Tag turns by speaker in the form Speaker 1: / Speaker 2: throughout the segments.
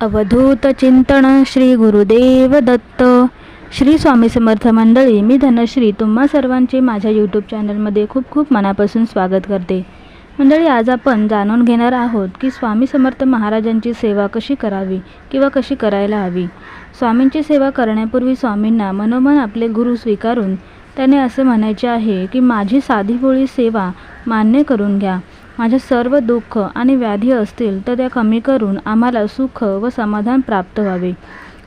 Speaker 1: अवधूत चिंतन श्री गुरुदेव दत्त. श्री स्वामी समर्थ मंडळी मी धनश्री. तुम्हा सर्वांचे माझ्या यूट्यूब चॅनलमध्ये खूप खूप मनापासून स्वागत करते. मंडळी आज आपण जाणून घेणार आहोत की स्वामी समर्थ महाराजांची सेवा कशी करावी किंवा कशी करायला हवी. स्वामींची सेवा करण्यापूर्वी स्वामींना मनोमन आपले गुरु स्वीकारून त्याने असे म्हणायचे आहे की माझी साधी पोळी सेवा मान्य करून घ्या. माझे सर्व दुःख आणि व्याधी असतील तर त्या कमी करून आम्हाला सुख व समाधान प्राप्त व्हावे.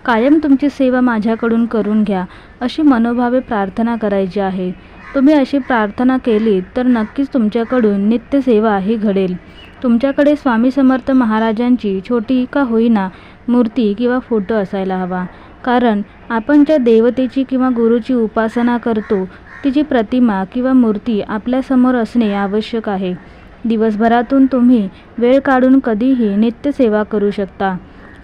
Speaker 1: कायम तुमची सेवा माझ्याकडून करून घ्या अशी मनोभावे प्रार्थना करायची आहे. तुम्ही अशी प्रार्थना केलीत तर नक्कीच तुमच्याकडून नित्यसेवा ही घडेल. तुमच्याकडे स्वामी समर्थ महाराजांची छोटी का होईना मूर्ती किंवा फोटो असायला हवा. कारण आपण ज्या देवतेची किंवा गुरुची उपासना करतो तिची प्रतिमा किंवा मूर्ती आपल्यासमोर असणे आवश्यक आहे. दिवसभरातून तुम्ही वेळ काढून कधीही नित्यसेवा करू शकता.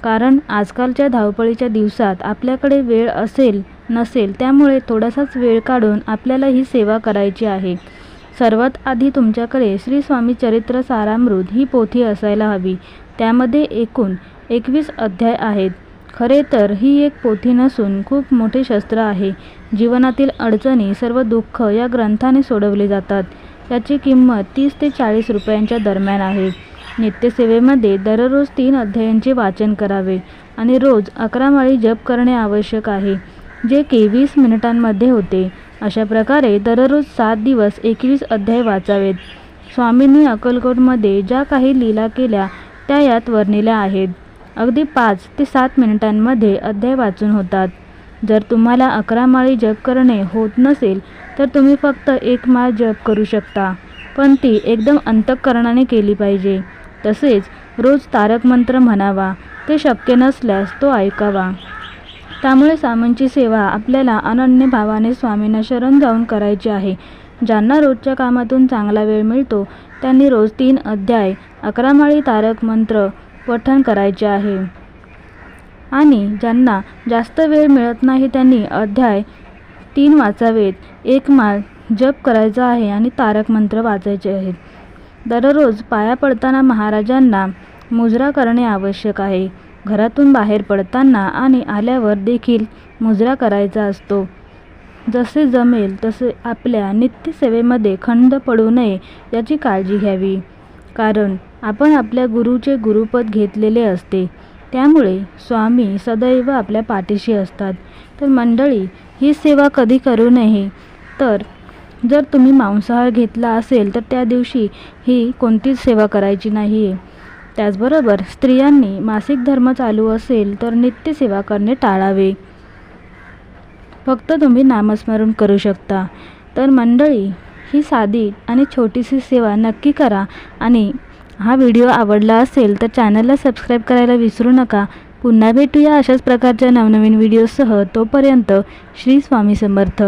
Speaker 1: कारण आजकालच्या धावपळीच्या दिवसात आपल्याकडे वेळ असेल नसेल त्यामुळे थोडासाच वेळ काढून आपल्याला ही सेवा करायची आहे. सर्वात आधी तुमच्याकडे श्री स्वामी चरित्र सारामृत ही पोथी असायला हवी. त्यामध्ये एकूण एकवीस अध्याय आहेत. खरे तर ही एक पोथी नसून खूप मोठे शस्त्र आहे. जीवनातील अडचणी सर्व दुःख या ग्रंथाने सोडवले जातात. याची किंमत तीस ते चाळीस रुपयांच्या दरम्यान आहे. नित्यसेवेमध्ये दररोज तीन अध्यायांचे वाचन करावे आणि रोज अकरा माळी जप करणे आवश्यक आहे जे की वीस मिनिटांमध्ये होते. अशा प्रकारे दररोज सात दिवस एकवीस अध्याय वाचावेत. स्वामींनी अक्कलकोटमध्ये ज्या काही लीला केल्या त्या यात वर्णिल्या आहेत. अगदी पाच ते सात मिनिटांमध्ये अध्याय वाचून होतात. जर तुम्हाला अकरा माळी जप करणे होत नसेल तर तुम्ही फक्त एक माळ जप करू शकता. पण ती एकदम अंतःकरणाने केली पाहिजे. तसेच रोज तारक मंत्र म्हणावा. ते शक्य नसल्यास तो ऐकावा. त्यामुळे सामनची सेवा आपल्याला अनन्य भावाने स्वामींना शरण जाऊन करायची आहे. ज्यांना रोजच्या कामातून चांगला वेळ मिळतो त्यांनी रोज तीन अध्याय अकरा माळी तारक मंत्र पठण करायचे आहे. आणि ज्यांना जास्त वेळ मिळत नाही त्यांनी अध्याय तीन वाचावेत. एक माल जप करायचा आहे आणि तारक मंत्र वाचायचे आहेत. दररोज पाया पडताना महाराजांना मुजरा करणे आवश्यक आहे. घरातून बाहेर पडताना आणि आल्यावर देखील मुजरा करायचा असतो. जसे जमेल तसे आपल्या नित्यसेवेमध्ये खंड पडू नये याची काळजी घ्यावी. कारण आपण आपल्या गुरुचे गुरुपद घेतलेले असते. त्यामुळे स्वामी सदैव आपल्या पाठीशी असतात. तर मंडळी ही सेवा कधी करू नये? तर जर तुम्ही मांसाहार घेतला असेल तर त्या दिवशी ही कोणतीच सेवा करायची नाही. आहे त्याचबरोबर स्त्रियांनी मासिक धर्म चालू असेल तर नित्यसेवा करणे टाळावे. फक्त तुम्ही नामस्मरण करू शकता. तर मंडळी ही साधी आणि छोटीशी सेवा नक्की करा आणि हा व्हिडिओ आवडला असेल तर चॅनलला सबस्क्राईब करायला विसरू नका. पुन्हा भेटूया अशाच प्रकारच्या नवनवीन व्हिडिओसह. तोपर्यंत श्री स्वामी समर्थ.